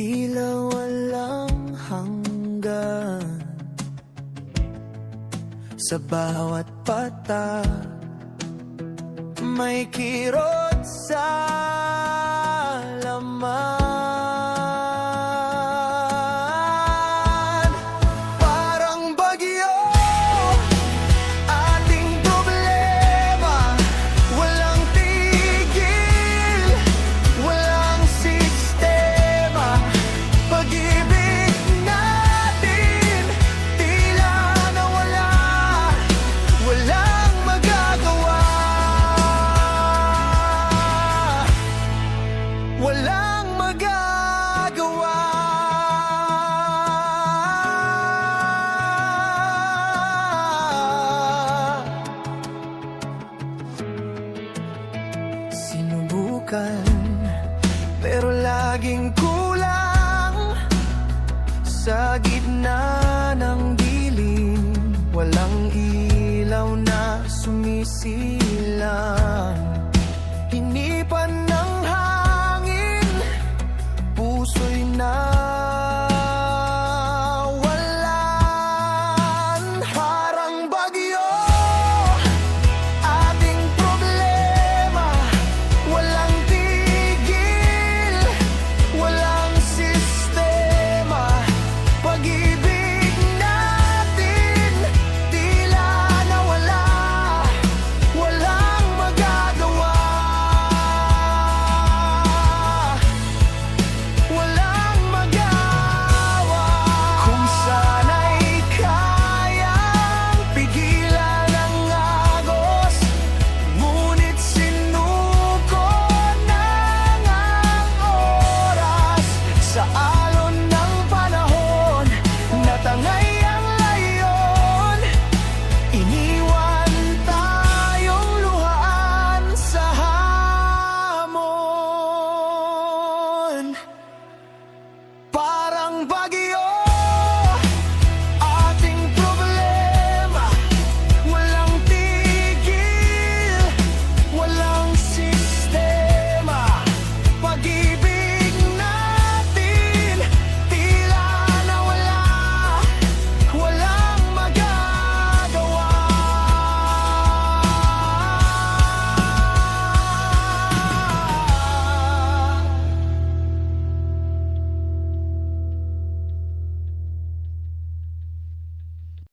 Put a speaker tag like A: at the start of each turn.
A: Tila walang hanggan Sa bawat pata May kirot sa Sinubukan Pero laging kulang. Sa gitna ng dilim Walang ilaw na sumisilang